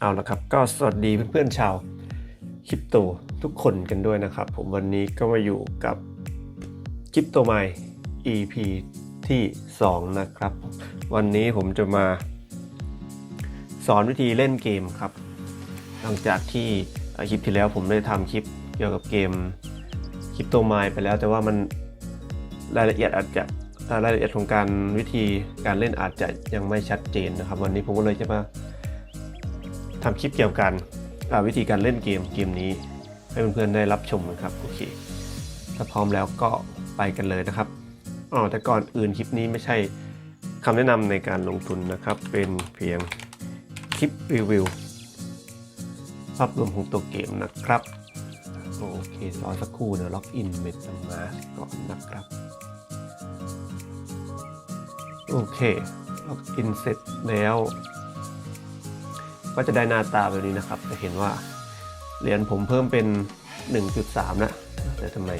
เอาละครับ ก็สวัสดีเพื่อนๆชาวคริปโตทุกคนกันด้วยนะครับ ผมวันนี้ก็มาอยู่กับคริปโตไม EP ที่ 2 นะครับ วันนี้ผมจะมา สอนวิธีเล่นเกมครับ หลังจากที่คลิปที่แล้วผมได้ทำคลิปเกี่ยวกับเกมคริปโตไมไปแล้ว แต่ว่ามันรายละเอียดอาจจะรายละเอียดของการวิธีการเล่นอาจจะยังไม่ชัดเจนนะครับ วันนี้ผมก็เลยจะมา ทำคลิปเกี่ยวกับการอ่าวิธีการเล่นเกมเกมนี้ ให้เพื่อนๆได้รับชมนะครับโอเคถ้าพร้อมแล้วก็ไปกันเลยนะครับอ๋อแต่ก่อนอื่นคลิปนี้ไม่ใช่คำแนะนำในการลงทุนนะครับ เป็นเพียงคลิปรีวิวภาพรวมของตัวเกมนะครับ โอเครอสักครู่เดี๋ยวล็อกอินเมตามาสก่อนนะครับ โอเค ล็อกอินเสร็จแล้ว ก็จะได้หน้าตาแบบนี้นะครับ จะเห็นว่าเหรียญผมเพิ่มเป็น 1.3 นะ แต่ทำไม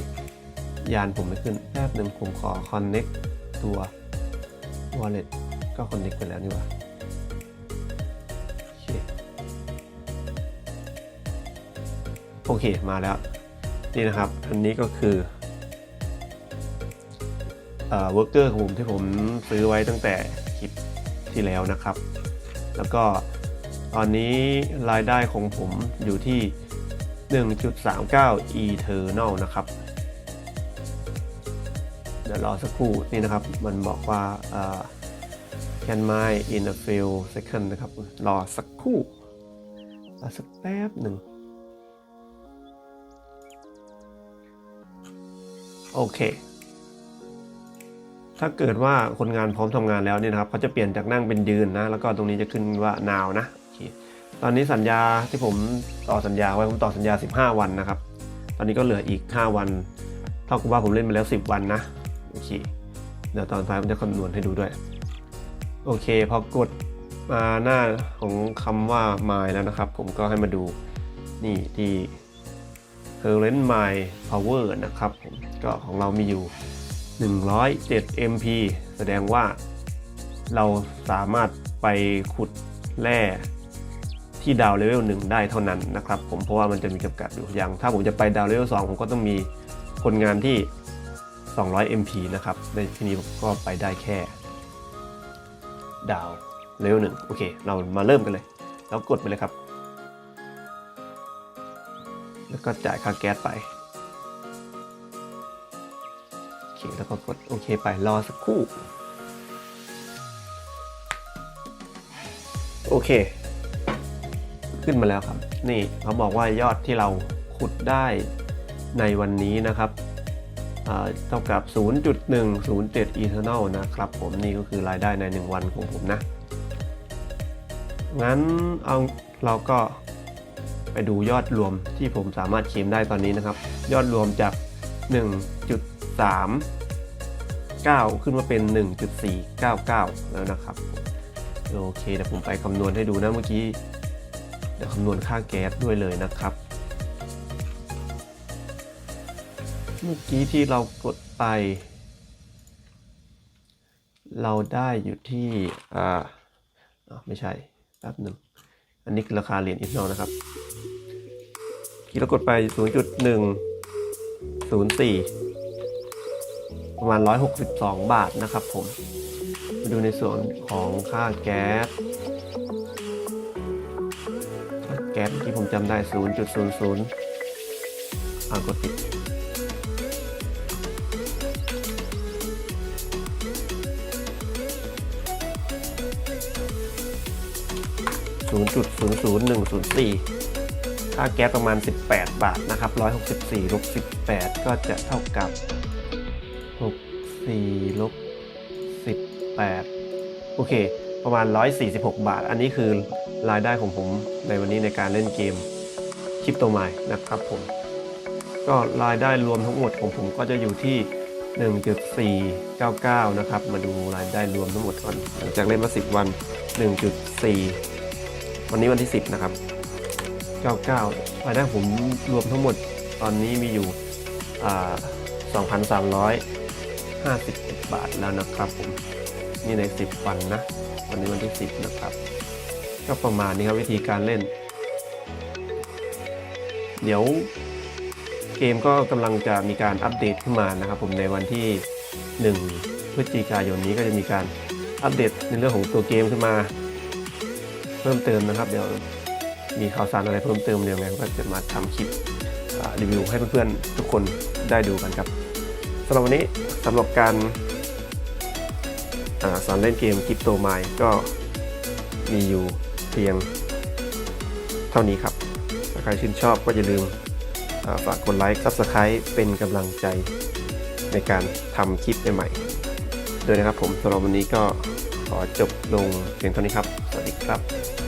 ยานผมไม่ขึ้นแป๊บหนึ่งผมขอ connect ตัว wallet ก็ connect ไปแล้วนี่ว่าโอเค มาแล้ว นี่นะครับ อันนี้ก็คือเอ่อ worker ของผมที่ผมซื้อไว้ตั้งแต่คลิปที่แล้วนะครับ แล้วก็ ตอนนี้รายได้ของผมอยู่ที่ 1.39 Eternal นะครับ เดี๋ยวรอสักครู่นี่นะครับ มันบอกว่าอ่า can mine in a few second นะครับ รอสักครู่ รอสักแป๊บหนึ่ง โอเค ถ้าเกิดว่าคนงานพร้อมทำงานแล้วเนี่ยนะครับเขาจะเปลี่ยนจากนั่งเป็นยืนนะ แล้วก็ตรงนี้จะขึ้นว่า now นะ เคตอนนี้สัญญาที่ผมต่อสัญญาไว้ผมต่อสัญญา 15 วันนะครับ ตอนนี้ก็เหลืออีก 5 วันเท่ากับว่าผมเล่นมาแล้ว 10 วันนะโอเคเดี๋ยวตอนท้ายผมจะคำนวณให้ดูด้วย โอเค พอกดมาหน้าของคำว่า my แล้วนะครับ ผมก็ให้มาดูนี่ที่ current my power นะครับผมก็ของเรามีอยู่ 107 MP แสดงว่าเราสามารถไปขุดแร่ ที่ดาวเลเวล1ได้เท่านั้นนะครับผมเพราะว่ามันจะมีจำกัดอยู่อย่างถ้าผมจะไปดาวเลเวล2ผมก็ต้องมีคนงานที่ 200 MP นะครับในที่นี้ผมก็ไปได้แค่ ดาวเลเวล1โอเค เรามาเริ่มกันเลย แล้วกดไปเลยครับ แล้วก็จ่ายค่าแก๊สไปโอเคแล้วก็กดโอเคไปรอสักครู่โอเค ขึ้นมาแล้วครับ นี่เขาบอกว่ายอดที่เราขุดได้ในวันนี้นะครับเท่ากับ 0.107 Eternal นะครับผมนี่ก็คือรายได้ใน 1 วันของผมนะ งั้นเอาเราก็ไปดูยอดรวมที่ผมสามารถเคลมได้ตอนนี้นะครับ ยอดรวมจาก 1.39 ขึ้นมาเป็น 1.499 แล้วนะครับ โอเคเดี๋ยวผมไปคำนวณให้ดูนะเมื่อกี้ เดี๋ยวคำนวณค่าแก๊สด้วยเลยนะครับ เมื่อกี้ที่เรากดไป เราได้อยู่ที่อ่าไม่ใช่แป๊บหนึ่งอันนี้คือราคาเหรียญอิสนอลนะครับที่เรากดไป 0.104 ประมาณ 162 บาทนะครับผม มาดูในส่วนของค่าแก๊ส แก๊สที่ผมจำได้ 0.00อ่ากดปิด0.00104 ค่าแก๊สประมาณ 18 บาทนะครับ 164ลบ18 ก็จะเท่ากับ 64ลบ18 โอเค ประมาณ 146 บาท อันนี้คือรายได้ของผมในวันนี้ในการเล่นเกมคริปโตไมล์นะครับผม ก็รายได้รวมทั้งหมดของผมก็จะอยู่ที่ 1.499 นะครับ มาดูรายได้รวมทั้งหมดก่อนหลังจากเล่นมา 10 วัน 1.4 วันนี้วันที่ 10 นะครับ 99 รายได้ผมรวมทั้งหมดตอนนี้มีอยู่ 2,351 บาทแล้วนะครับผม นี่ใน 10 วันนะ วันนี้วันที่ 10 นะครับ ก็ประมาณนี้ครับวิธีการเล่น เดี๋ยวเกมก็กำลังจะมีการอัปเดตขึ้นมานะครับ ผมในวันที่ 1 พฤศจิกายนนี้ก็จะมีการอัปเดตในเรื่องของตัวเกมขึ้นมา เพิ่มเติมนะครับ เดี๋ยวมีข่าวสารอะไรเพิ่มเติมเดี๋ยวไงก็จะมาทำคลิปรีวิวให้เพื่อนๆทุกคนได้ดูกันครับสำหรับวันนี้สำหรับการ สอนเล่นเกมคริปโตไมก็มีอยู่เพียงเท่านี้ครับ ถ้าใครชื่นชอบก็อย่าลืมฝากกดไลค์ซับสไคร b ์เป็นกำลังใจในการทำคลิปใหม่ๆด้วยนะครับผมสำหรับวันนี้ก็ขอจบลงเพียงเท่านี้ครับ สวัสดีครับ